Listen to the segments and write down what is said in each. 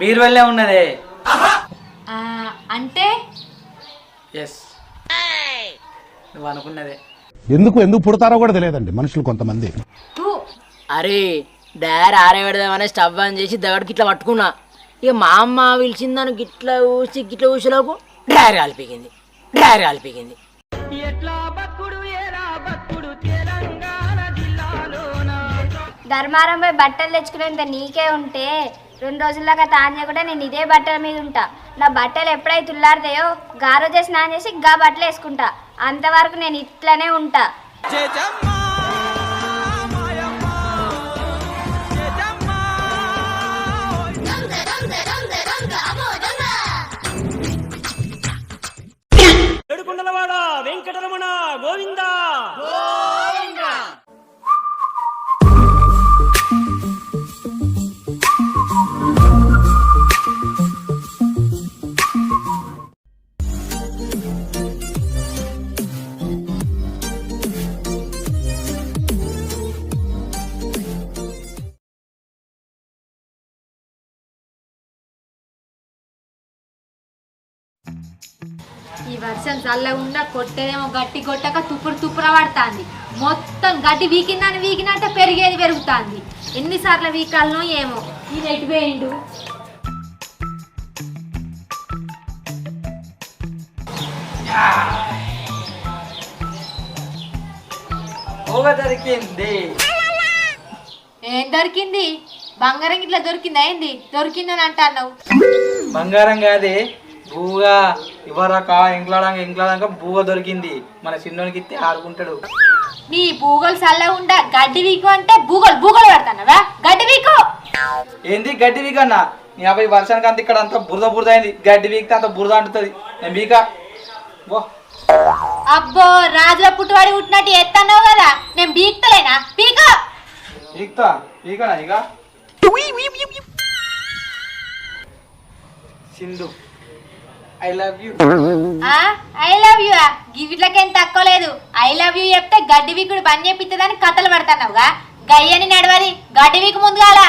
బీరువల్లే ఉన్నదే. ఆ, అంటే? ఎస్ నువ్వు అనుకున్నదే. ఎందుకు ఎందుకు పుడతారో కూడా తెలియదండి మనుషులు కొంతమంది. అరే డైర్ ఆరేపెడదామని స్టవ్ ఆన్ చేసి దగ్గరికి ఇట్లా పట్టుకున్నా. ఇక మా అమ్మ పిలిచిందని గిట్ల ఊసి గిట్ల ఊసిలోపు డ్రైర్ కాలిపోయింది డ్రైర్ కాలిపోయింది ధర్మారం పోయి బట్టలు తెచ్చుకునేంత నీకే ఉంటే రెండు రోజుల్లాగా తాను కూడా నేను ఇదే బట్టల మీద ఉంటా. నా బట్టలు ఎప్పుడైతే ఉల్లారుతాయో గారో చేసి స్నానం చేసి గా బట్టలు వేసుకుంటా అంతవరకు నేను ఇట్లనే ఉంటా. వర్షం చల్లకుండా కొట్టేదేమో గట్టి కొట్టక తుప్పురు తుప్పుర పడుతుంది. మొత్తం గడ్డి వీకిందని వీకినట్టే పెరిగేది పెరుగుతుంది. ఎన్నిసార్లు వీకాలనో ఏమో. ఈ నెట్ పోయిండు ఓగా దొరికింది. ఏం దొరికింది? బంగారం ఇట్లా దొరికిందా ఏంది? దొరికిందని అంటున్నావు. బంగారం కాదే. బూగా ఇవ్వరాక ఎంకలాడంగా ఎంకలాడంగా బూగ దొరికింది. మన చిన్నోనికి ఇస్తే ఆడుకుంటాడు. నీ బూగలు చల్లగా ఉండ గడ్డి వీకు అంటే బూగలు బూగలు పెడతానవా? గడ్డి వీకు! ఏంది గడ్డి వీక్ అన్న? నీ అబ్బాయి వర్షానికి అంత ఇక్కడ అంతా బురద బురద అయింది. గడ్డి వీక్తే అంత బురద అంటుతుంది. నేను వీక. బో. అబ్బో రాజుల పుట్టువాడి పుట్టినట్టు ఎత్తన్నావు కదా. నేను బీక్తలేనా పీక వీక్తా? వీకనా ఇక? Sindhu. I love you I love you గివిట్లకేం తక్కువ లేదు. ఐ లవ్ యూ చెప్తే గడ్డి వీకుడు పని చేపిస్తుందని కథలు పడుతున్నావుగా? గయ్యని నడవది. గడ్డి వీకు ముందు కాల?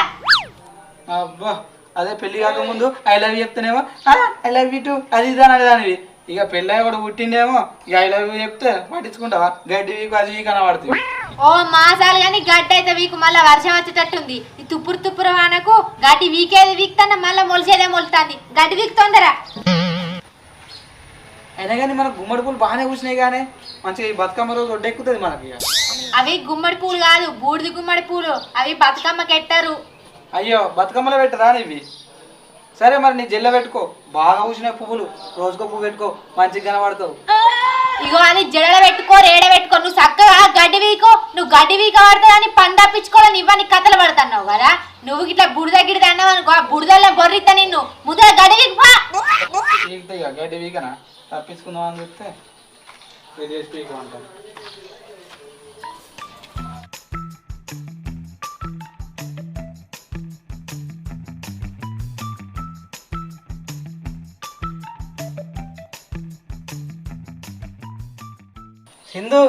అబ్బా అదే పెళ్ళి కాకముందు ఐ లవ్ యూ చెప్తేనేమో ఐ లవ్ యూ టూ అది ఇది అని అనేదానివి ఇక పెళ్ళి కూడా పుట్టిండేమో ఇక ఐ లవ్ యూ చెప్తే పట్టించుకుంటావా? గడ్డి వీక్ అది వీక్ అని పడుతుంది ఓ మాసాలు కానీ గడ్డి అయితే వీకు మళ్ళీ వర్షం వచ్చేటట్టుంది. ఈ తుప్పురు తుప్పురు వానకు గడ్డి వీకేది వీక్తన్న మళ్ళీ మొలిసేదే మొలుతుంది. గడ్డి వీక్ తొందర. అయినా కానీ మనకు గుమ్మడి పూలు బాగానే కూర్చున్నాయి కానీ మంచిగా ఈ బతుకమ్మ రోజు ఒడ్డెక్కుతుంది మనకి ఇక. అవి గుమ్మడి పూలు కాదు బూడిది గుమ్మడి పూలు. అవి బతుకమ్మకి ఎట్టారు అయ్యో బతుకమ్మలో పెట్టరా ఇవి? సరే మరి నీ జెల్ల పెట్టుకో. బాగా కూర్చున్నాయి పువ్వులు. రోజుకో పువ్వు పెట్టుకో. మంచిగా కనబడతావు. ఇగో అది జడల పెట్టుకో రేడ పెట్టుకో. నువ్వు చక్కగా గడ్డి వీకు నువ్వు గడ్డి వీక పడుతుందని పని తప్పించుకోవాలని ఇవ్వని కథలు పడుతున్నావు కదా? నువ్వు ఇట్లా బుడిద గిడిద అన్నావు అనుకో ఆ బుడిదల్లో బొర్రిత నిన్ను. ముందర గడ్డి వీకు గడ్డి వీకనా? తప్పించుకుందాం అని చెప్తే పీకు అంటాను సింధు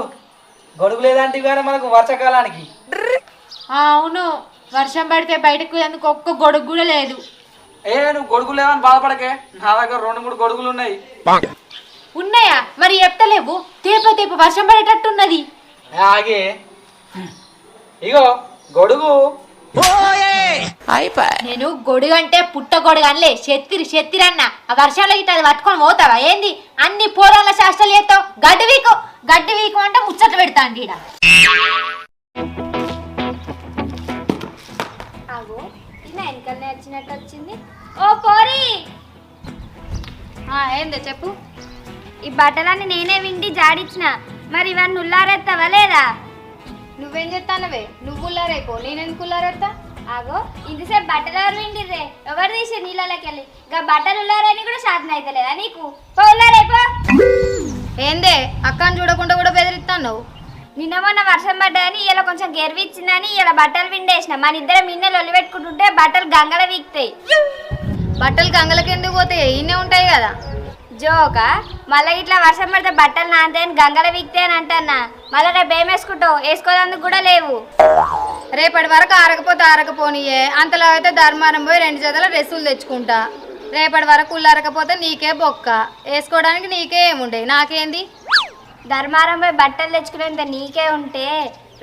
గొడుగు లేదంటే కానీ మనకు వర్షాకాలానికి? ఆ, అవును. వర్షం పడితే బయటకు ఎందుకు ఒక్క గొడుగు కూడా లేదు. ఏ నువ్వు గొడుగు లేవని బాధపడకే. నా దగ్గర రెండు మూడు గొడుగులు ఉన్నాయి. ఉన్నాయా? మరి చెప్తలేవు తేప తేప వర్షం పడేటట్టున్నది. ఆగే. ఇగో గొడుగు. నేను గొడుగు అంటే పుట్ట గొడుగు అనలే చెత్తిరి చెత్తిరి అన్న ఆ వర్షంలో ఇట్లా అది పట్టుకొని పోతావా? ఏంది? అన్ని పూర్వంలో శాస్త్రాలు చేస్తావు. గడ్డి వీకు. గడ్డి వీకు అంటే ముచ్చట్లు పెడతా అండి వెనకనే వచ్చినట్టు వచ్చింది. ఓ పోరి! ఏందో చెప్పు. ఈ బట్టలన్నీ నేనే విండి జాడిచ్చిన. మరి ఇవన్నీ ఉల్లారెత్తావా లేదా? నువ్వేం చేస్తానవే నువ్వు ఉల్లారైపో నేను ఎందుకు ఉల్లారెత్తా? ఆగో ఇంతసేపు బట్టలు ఎవరు విండిర్రే? ఎవరు తీసి నీళ్ళకి వెళ్ళి ఇంకా బట్టలు ఉల్లారని కూడా సాధన అయితే లేదా నీకు? పో ఉల్లారైపో. ఏందే? అక్కని చూడకుండా కూడా బెదిరిస్తాను నిన్న మొన్న వర్షం పడ్డదని ఇలా కొంచెం గెరివిచ్చిందని ఇలా బట్టలు విండేసిన. మన ఇద్దరం మిన్నెలు ఒలి పెట్టుకుంటుంటే బట్టలు గంగల వీక్తాయి. బట్టలు గంగలకి ఎందుకు పోతాయి? ఈయనే ఉంటాయి కదా. జోకా మళ్ళీ ఇట్లా వర్షం పడితే బట్టలు నాంతేని గంగల విక్తే అని అంటన్నా. మళ్ళీ రేపు ఏం వేసుకుంటావు వేసుకోవడానికి కూడా లేవు. రేపటి వరకు ఆరకపోతే ఆరకపోనియే. అంతలో అయితే ధర్మారం పోయి రెండు జతల డ్రెస్సులు తెచ్చుకుంటా. రేపటి వరకు ఉల్లారకపోతే నీకే బొక్క. వేసుకోవడానికి నీకే ఏముండే నాకేంది? ధర్మారం పోయి బట్టలు తెచ్చుకునేంత నీకే ఉంటే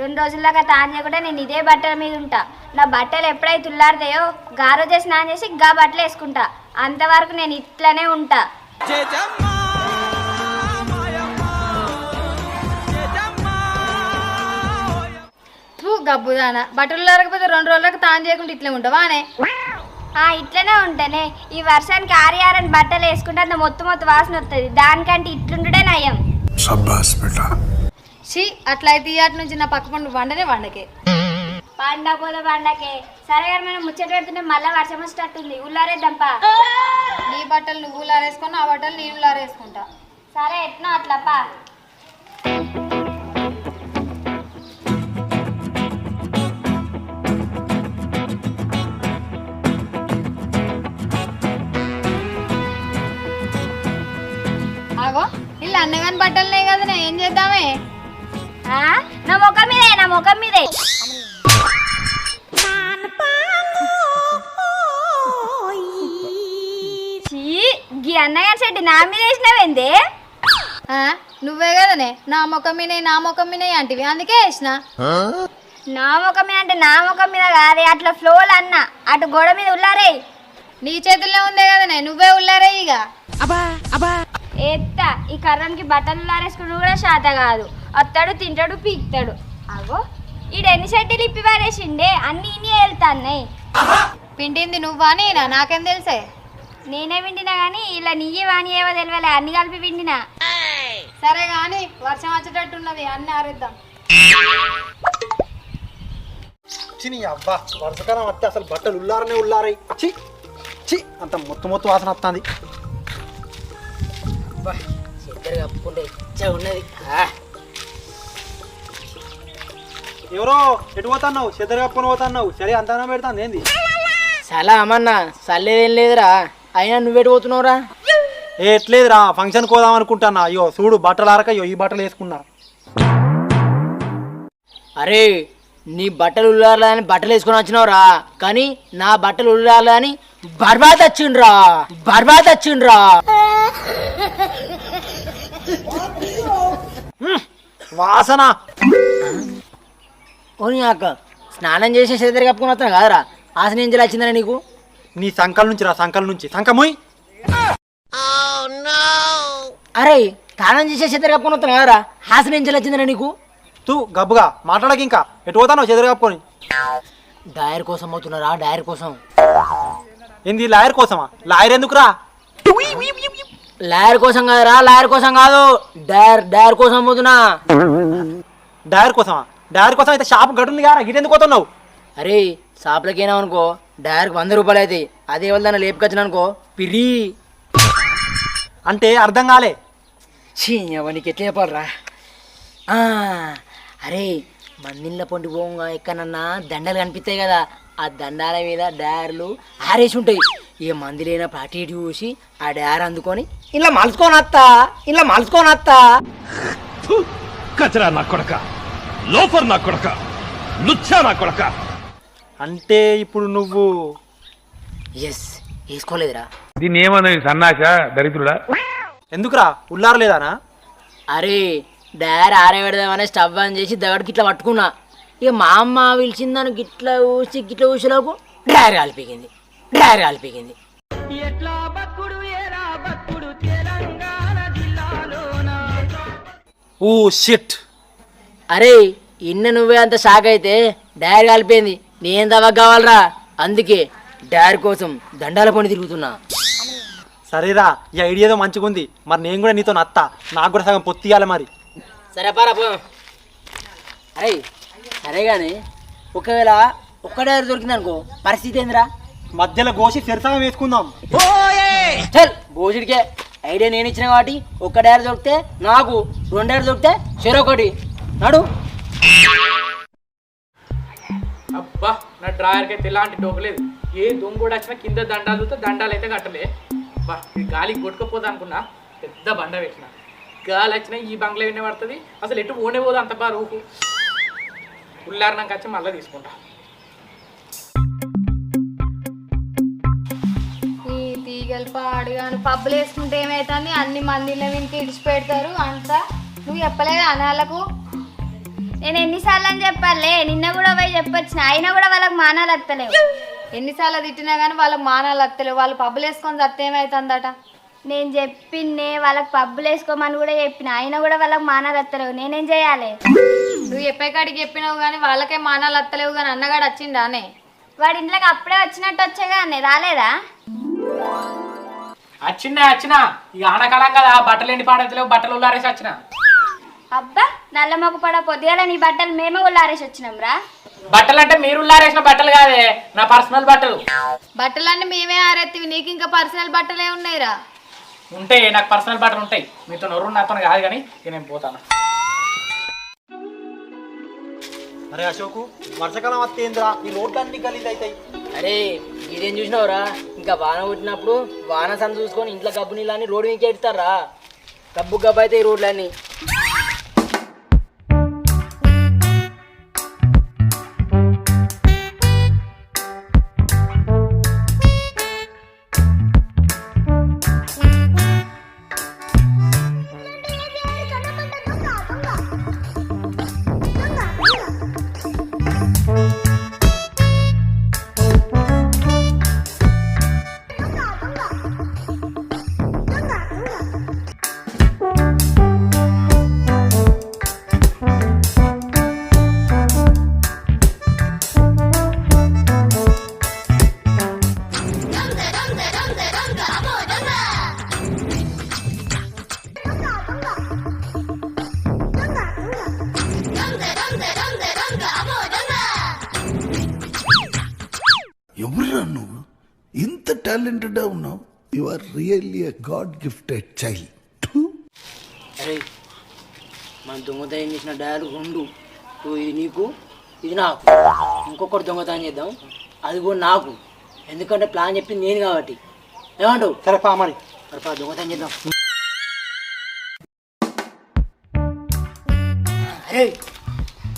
రెండు రోజుల్లాగా తాన్య కూడా నేను ఇదే బట్టల మీద ఉంటా. నా బట్టలు ఎప్పుడైతే ఉల్లారుతాయో గా రోజే స్నానం చేసి గా బట్టలు వేసుకుంటా. అంతవరకు నేను ఇట్లనే ఉంటా. గబ్బుదాన బట్టలు ఉల్లారకపోతే రెండు రోజులకు తాను చేయకుండా ఇట్లే ఉంటావా అనే? ఆ ఇట్లనే ఉంటానే. ఈ వర్షానికి ఆరి ఆరని బట్టలు వేసుకుంటే అంత మొత్తం మొత్తం వాసన వస్తుంది దానికంటే ఇట్లుండుడే నయం. షీ అట్లయితే ఇయాటి నుంచి నా పక్క పండు వండనే వండకే. పండ పోల పండకే. సరే గారు మనం ముచ్చట పెడుతుంటే మళ్ళీ వర్షం వచ్చేటట్టుంది ఉల్లారేద్దాంపా. నీ బట్టలు నువ్వు ఉల్లారేసుకొని నా బట్టలు నేను ఉల్లారేసుకుంటా. సరే ఎట్నో అట్లప్పా ఆగో వీళ్ళు అన్నగాని బట్టలనే కదా ఏం చేద్దామే? ఆ? నా ముఖం మీదే నా ముఖం మీదే. అన్నగారి చెట్టు నా మీద వేసినావేంది? నువ్వే కదనే నా ముఖం మీద నా ముఖం మీద అంటివి అందుకే వేసిన. నా ముఖం మీద అంటే నా ముఖం మీద కాదే అట్లా ఫ్లోలు అన్న అటు గోడ మీద ఉల్లారే. నీ చేతుల్లో ఉందే కదనే నువ్వే ఉల్లారే ఇక. ఎత్త ఈ కర్రానికి బట్టలు ఉల్లారేసుకుని కూడా శాత కాదు. వస్తాడు తింటాడు పీకుతాడు. అగో ఈడు ఎన్ని షర్టీలు ఇప్పి పారేసిండే అన్ని ఇన్ని వెళ్తాన్నాయి పిండింది నువ్వా నేనా? నాకేం తెలుసే? నేనే విండినా కానీ ఇలా నీయే వాని ఏవో తెలియలే అన్ని కలిపి విండినా సరే గాని వర్షం వచ్చేటట్టున్నది అన్ని ఆరేద్దాం. చిని అబ్బా వర్షకాలం వస్తే అసలు బట్టలు ఉల్లారనే ఉల్లారాయి. చి చి అంత మొత్తం మొత్తం వాసన వస్తుంది. చెద్దరు కప్పుకుంటే ఇచ్చా ఉన్నది. ఎవరో ఎటు పోతున్నావు? చెద్దరు కప్పుకొని పోతున్నావు? సరే అంతనా పెడతాను ఏంది? చాలా అమ్మన్నా చల్లేదేం లేదురా. అయినా నువ్వెటు పోతున్నావురా? ఎట్లేదురా ఫంక్షన్కి పోదాం అనుకుంటానా అయ్యో చూడు బట్టలు ఆరక అయ్యో ఈ బట్టలు వేసుకున్నా. అరే నీ బట్టలు ఉల్లారలా అని బట్టలు వేసుకొని వచ్చినావురా. కానీ నా బట్టలు ఉల్లారలా అని బర్బాద్ వచ్చిండ్రా. బర్బాద్ వచ్చిండ్రా. వాసన. ఓని అక్క స్నానం చేసి చేద్దరు కప్పుకొని వస్తాను కాదురా. ఆసన ఏం వచ్చిందరా నీకు? నీ సంకల నుంచి రా సంకల నుంచి. సంకముయ్. అరే స్నానం చేసే చేద్దరు కప్పుకొని వస్తాను కాదురా ఆసన ఏం వచ్చిందరా నీకు? తూ గబ్బుగా మాట్లాడక ఇంకా. ఎటు పోతావు చెదరు కప్పుకొని. డైర్ కోసం అవుతున్నారా డైర్ కోసం? ఏంది లాయర్ కోసమా? లాయర్ ఎందుకురా? లాయర్ కోసం కాదురా లాయర్ కోసం కాదు. డైర్ డైర్ కోసం పోతున్నా. డైర్ కోసమా? డైర్ కోసం అయితే షాప్ గడుంది కదా గిట్ ఎందుకు పోతున్నావు? అరే షాప్లకైనా అనుకో డైర్కి వంద రూపాయలు అవుతాయి అదే వాళ్ళ లేపుకొచ్చిన అనుకో పిరి అంటే అర్థం కాలే. ఛీ నీకు ఎట్లా చెప్పాలరా? ఆ, అరే మందిళ్ళ పొంటి పోగా ఎక్కడన్నా దండలు కనిపిస్తాయి కదా ఆ దండాల మీద డైర్లు ఆరేసి ఉంటాయి. ఏ మంది లేనప్పుడు అటు ఇటు చూసి ఆ డైర్ అందుకొని ఇలా మలుచుకొని వస్తా ఇలా మలుచుకొని వస్తా కచరా నా కొడక లోఫర్ నా కొడక లుచ్చా నా కొడక. అంటే ఇప్పుడు నువ్వు ఎస్ వేసుకోలేదురా. దీన్ని ఏమన్నది సన్నాస దరిద్రుడా? ఎందుకురా? ఉల్లారలేదానా అరే డైర్ ఆరబెడదామని స్టవ్ ఆన్ చేసి దగడికి ఇట్లా పట్టుకున్నా. ఇక మా అమ్మ పిలిచిందని గిట్ల ఊసి గిట్ల ఊసిలోపు డైర్ కాలిపోయింది డైర్ కాలిపోయింది ఓ షిట్. అరే ఇన్న నువ్వే అంత షాక్ అయితే డైర్ కాలిపోయింది నేను దవా కావాలరా. అందుకే డైర్ కోసం దండాల పని తిరుగుతున్నా. సరేరా ఈ ఐడియా ఏదో మంచిగా ఉంది మరి నేను కూడా నీతో నత్తా. నాకు కూడా సగం పొత్తియాలి మరి. సరే పారా పో. అరే సరే కానీ ఒకవేళ ఒక్క డైర్ దొరికింది అనుకో పరిస్థితి ఏందిరా? మధ్యలో గోసి చెరసగం వేసుకుందాం. చల్ భోజుడికే ఐడియా నేను ఇచ్చిన కాబట్టి ఒక్క డైర్ దొరికితే నాకు రెండు డైర్ దొరికితే చెరొకటి. నడు. అబ్బా నా డ్రాయర్కి అయితే ఎలాంటి డోకలేదు ఏ దొంగ కూడా వచ్చినా కింద దండాలు దండాలు అయితే కట్టలే. అబ్బా ఈ గాలికి కొట్టుకపోతా అనుకున్నా? పెద్ద బండ పెట్టిన. గాలి వచ్చినా ఈ బంగ్లా వినే పడుతుంది. అసలు ఎటు పోనే పోదు అంత బా రూపు. ఉల్లారినాక వచ్చి మళ్ళీ తీసుకుంటా. ఈ తీగలు పాడుగాను పబ్బులు వేసుకుంటే ఏమవుతుంది అన్ని మందిలో వినికి ఇడిచిపెడతారు. అంతా నువ్వు చెప్పలేదు? అనాలకు నేను ఎన్నిసార్లు అని చెప్పాలే నిన్న కూడా పోయి చెప్పొచ్చిన. అయినా కూడా వాళ్ళకి మానాలు వస్తలేవు ఎన్నిసార్లు తిట్టినా కానీ వాళ్ళకి మానాలు అత్తలేవు. వాళ్ళు పబ్బులు వేసుకొని చస్తే ఏమవుతుందట నేను చెప్పిందే వాళ్ళకి పబ్బులు వేసుకోమని కూడా చెప్పిన. అయినా కూడా వాళ్ళకి మానాలు వస్తలేవు నేనేం చేయాలి? నువ్వు చెప్పే కాడికి చెప్పినావు కానీ వాళ్ళకే మానాలు అత్తలేవు కానీ అన్నగాడు వచ్చిండానే వాడి ఇంట్లోకి అప్పుడే వచ్చినట్టు వచ్చేగా అన్నీ రాలేదా? వచ్చిందే వచ్చిన? ఇక ఆనకాలం కదా బట్టలు ఎండి పాడతలేవు బట్టలు ఉల్లారేసి వచ్చిన? అబ్బా నల్ల మొక్క పడ పొద్దుగాల నీ బట్టలు మేమే ఉల్లారేసి వచ్చినాం రా బట్టలు అంటే మీరు ఉల్లారేసిన బట్టలు కాదే నా పర్సనల్ బట్టలు. బట్టలన్నీ మేమే ఆరెత్తివి నీకు ఇంకా పర్సనల్ బట్టలే ఉన్నాయిరా. ఉంటాయి నాకు పర్సనల్ బట్టలు ఉంటాయి. మీతో నొర్రు నాతో కాదు కానీ ఇక నేను పోతాను. అరే అశోకు వర్షాకాలం వస్తే ఏందిరా ఈ రోడ్లన్నీ గలీజ్ అవుతాయి అరే ఇదేం చూసినావురా? ఇంకా వాన కొట్టినప్పుడు వాన సంత చూసుకొని ఇంట్లో గబ్బు నీళ్ళని రోడ్డు మీద ఎడతారా? గబ్బు గబ్బు అయితే ఈ రోడ్లన్నీ. టాలెంటెడ్ ఉన్నావు you are really a god gifted child అరే మన దొంగతనం చేసిన రెండు ఓ ఇది నీకు ఇది నాకు. ఇంకొకటి దొంగతనం చేద్దాం. అది కూడా నాకు. ఎందుకంటే ప్లాన్ చెప్పింది నేను కాబట్టి. ఏమంటావు? సరే పా మరి. మరి పా దొంగతనం చేద్దాం. అరే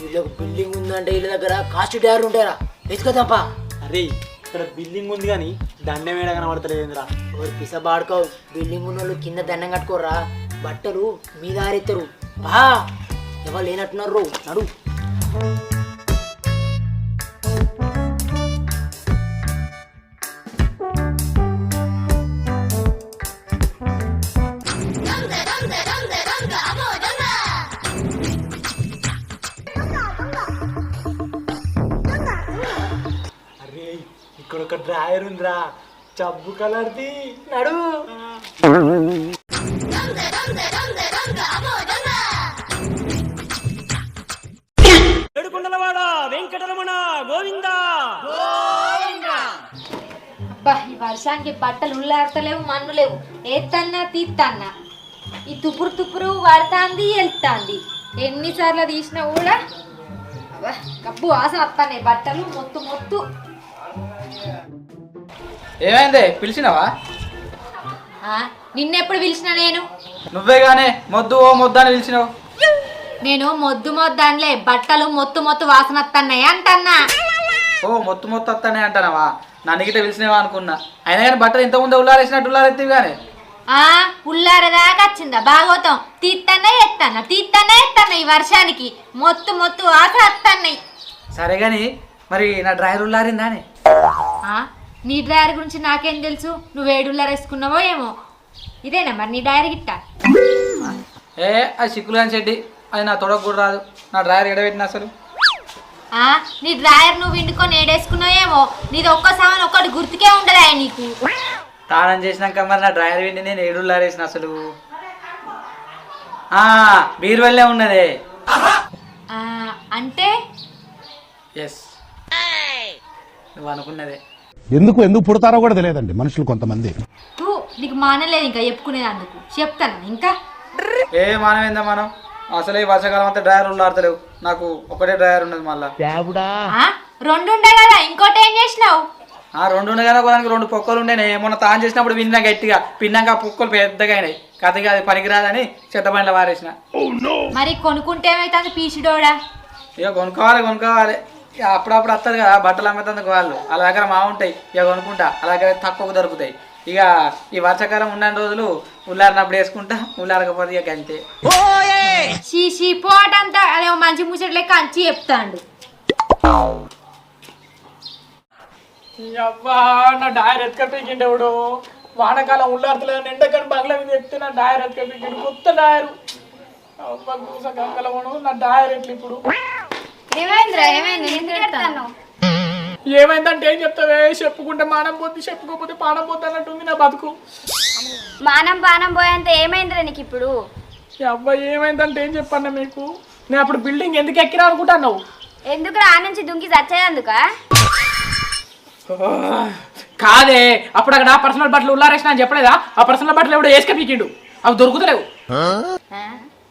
వీళ్ళకి బిల్డింగ్ ఉందంటే వీళ్ళ దగ్గర కాస్ట్ డయాలు ఉంటారా వెతుకుదాంపా అరే ఇక్కడ బిల్డింగ్ ఉంది కానీ దండం వేడ కనబడతలేదురా ఎవరు పిసబాడుకోవు బిల్డింగ్ ఉన్న వాళ్ళు కింద దండం కట్టుకోర్రా. బట్టలు మీద ఆరెత్తారు. బా! ఎవరు లేనట్టున్నారు నడు. ఒక డ్రాయర్ ఉందిరా. చబ్బు కలర్ది. నడు. అబ్బా ఈ వర్షానికి బట్టలు ఉల్లాడతలేవు మన్ను లేవు. ఏత్తన్నా తీత్తన్నా. ఈ తుపురు తుపురు పడతాంది వెళ్తాంది ఎన్నిసార్లు తీసినా కూడా అబ్బా గబ్బు వాసన వస్తానే. బట్టలు మొత్తు మొత్తు. ఏమైంది? పిలిచినావా? ఆ, నిన్నెప్పుడు పిలిచిన నేను? నువ్వే గానే మొద్దు ఓ మొద్దు అని పిలిచినావు. నేను మొద్దు మొద్దు అనలే బట్టలు మొత్తు మొత్తు వాసన వస్తున్నాయి అంటన్నా. ఓ మొత్తు మొత్తం వస్తానే అంటానవా నన్ను గిట్ట పిలిచినావా అనుకున్నా. అయినా కానీ బట్టలు ఇంతకుముందు ఉల్లారేసినట్టు ఉల్లారెత్తివి కానీ ఆ ఉల్లారదాకా వచ్చిందా? భాగవతం. తీత్తన్నా ఎత్తన్నా తీత్తన్నా ఎత్తన్నా ఈ వర్షానికి. మొత్తు మొత్తు వాసన వస్తున్నాయి సరే కానీ మరి నా డ్రైవర్ ఉల్లారిందా అని? ఆ, నీ డ్రైవర్ గురించి నాకేం తెలుసు? నువ్వు ఏడుల్లార వేసుకున్నావో ఏమో? ఇదేనా మరి నీ డ్రైవర్ గిట్ట? ఏ అది సిక్కులు చెడ్డి. అది నా తొడకు కూడా రాదు. నా డ్రైవర్ ఎడబెట్టిన అసలు. ఆ, నీ డ్రైవర్ నువ్వు విండుకొని ఏడేసుకున్నావో ఏమో? నీది ఒక్క సామాన్ ఒక్కటి గుర్తుకే ఉండదా నీకు తానం చేసినాక మరి నా డ్రైవర్ విండి నేను ఏడు ఉల్లారేసిన అసలు? ఆ, బీరువల్లే ఉన్నదే. ఆ, అంటే? ఎస్ నువ్వు అనుకున్నదే. ఎందుకు ఎందుకు పుడతారో కూడా తెలియదండి మనుషులు కొంతమంది. నీకు మానలేదు ఇంకా చెప్పుకునేది అందుకు చెప్తాను ఇంకా. ఏ మానవేందా మనం? అసలు ఈ వర్షాకాలం అంతా డ్రైవర్ ఉల్లాడతలేవు నాకు ఒకటే డ్రైవర్ ఉన్నది మళ్ళా. ఆ, రెండు ఉండే కదా ఇంకోటి ఏం చేసినావు? ఆ రెండు ఉన్నాయి కదా ఒకదానికి రెండు పొక్కలు ఉండేనే. మొన్న తాను చేసినప్పుడు విన్నా గట్టిగా. పిన్నాక ఆ పొక్కలు పెద్దగా అయినాయి. కథకి అది పనికిరాదని చెత్త బండ్ల వారేసిన. మరి కొనుక్కుంటే ఏమైతుంది పీచుడోడా? ఇక కొనుక్కోవాలి కొనుక్కోవాలి. అప్పుడప్పుడు వస్తుంది కదా బట్టలు అమ్మేందుకు వాళ్ళు. వాళ్ళ దగ్గర మా ఉంటాయి ఇక కొనుక్కుంటా. అలాగే తక్కువకు దొరుకుతాయి. ఇక ఈ వర్షాకాలం ఉన్న రోజులు ఉల్లారినప్పుడు వేసుకుంటా ఉల్లారకపోతే ఇక అంతే షీషీ పోటంతా. అదే మంచి ముచ్చట లెక్క అంచి చెప్తాండు. అవ్వా నా డైర్ ఎత్తుక పీకిండు ఎవడు? వానకాలం ఉల్లాడుతలేదు ఎండకని బంగ్లా మీద ఎత్తే నా డైర్ ఎత్తుక పీకిండు కొత్త డైరు. గూస గంగలవను నా డైర్ ఎట్లు ఇప్పుడు? ఏమైందిరా ఏమైంది? ఎందుకు ఎడతాను ఏమైందంటే ఏం చెప్తావే? చెప్పుకుంటే మానం పోద్ది చెప్పుకోకపోతే పానం పోద్ది అన్నట్టుంది నా బతుకు. మానం పానం పోయేంత ఏమైందిరా నీకు ఇప్పుడు? ఈ అబ్బాయి ఏమైందంటే ఏం చెప్పన్నా మీకు? నేను అప్పుడు బిల్డింగ్ ఎందుకు ఎక్కినా అనుకుంటున్నావు? ఎందుకు ఆ నుంచి దుంకి చచ్చేదందుక కాదే అప్పుడు అక్కడ పర్సనల్ బట్టలు ఉల్లారేసిన అని చెప్పలేదా? ఆ పర్సనల్ బట్టలు ఎవడో వేసుక పీకిండు. అవి దొరుకుతలేవు.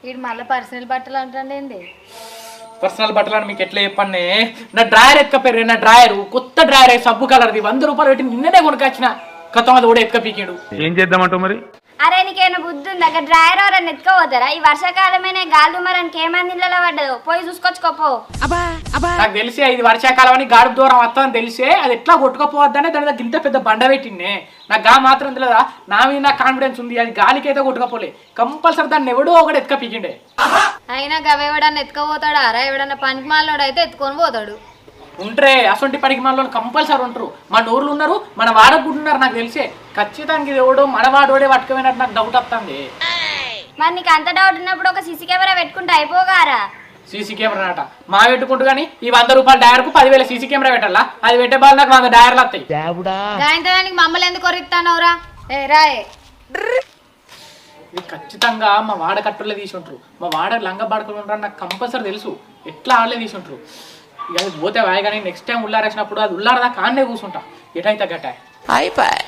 వీడు మళ్ళీ పర్సనల్ బట్టలు అంటాండేంది? పర్సనల్ బట్టలు అని మీకు ఎట్లా చెప్పండి? నా డ్రాయర్ ఎత్తుకపోయారు నా డ్రాయర్ కొత్త డ్రాయర్ సబ్బు కలర్ది వంద రూపాయలు పెట్టి నిన్ననే కొనుకొచ్చిన కథం అది కూడా ఎక్క పీకిండు ఏం చేద్దామంటావు మరి? అరే నీకేమైనా బుద్ధి ఉంది అక్కడ డ్రైవర్ ఎవరైనా ఎత్తుకోపోతారా? ఈ వర్షాకాలమైనా గాలి మరనికి ఏమైంది ఇళ్ళలో పడ్డదు? పోయి చూసుకొచ్చుకోపో నాకు తెలిసి ఇది వర్షాకాలం అని గాడుపు దూరం వస్తుందని తెలిసే అది ఎట్లా కొట్టుకపోవద్దనే దాని దగ్గర ఇంత పెద్ద బండ పెట్టిండే. నాకు గా మాత్రం తెలియదా? నా మీద నాకు కాన్ఫిడెన్స్ ఉంది అది గాలికి అయితే కొట్టుకపోలే. కంపల్సరీ దాన్ని ఎవడో ఒకటి ఎత్తుక పీకిండే అయినా గవ ఎవడన్నా ఎత్తుకపోతాడా? అరా ఎవడన్నా పనికి అయితే ఎత్తుకొని పోతాడు. ఉంటరే అసొంటి పనికి మనలో కంపల్సరీ ఉంటారు మన ఊర్లు ఉన్నారు మన వాడకు కూడా ఉన్నారు నాకు తెలిసే. ఖచ్చితంగా ఇది ఎవడో మన వాడోడే పట్టుకోపోయినట్టు నాకు డౌట్ వస్తుంది మరి నీకు అంత డౌట్ ఉన్నప్పుడు ఒక సీసీ కెమెరా పెట్టుకుంటే అయిపోగారా? సీసీ కెమెరా అట మా పెట్టుకుంటూ కానీ ఈ వంద రూపాయల డయర్కు పదివేల సీసీ కెమెరా పెట్టాలా? అది పెట్టే బాగా నాకు వంద డయర్లు వస్తాయి మమ్మల్ని ఎందుకు కొరిస్తానవరా ఏ రాయే. ఇది ఖచ్చితంగా మా వాడ కట్టుల్లో తీసి ఉంటారు మా వాడ లంగ బాడుకులు ఉంటారు నాకు కంపల్సరీ తెలుసు. ఎట్లా ఆడలే తీసి ఉంటారు ఇక పోతే వాయి కానీ నెక్స్ట్ టైం ఉల్లారేసినప్పుడు అది ఉల్లారదా? కాన్నే కూర్చుంటా ఎటైతే గట్ట? అయిపోయి.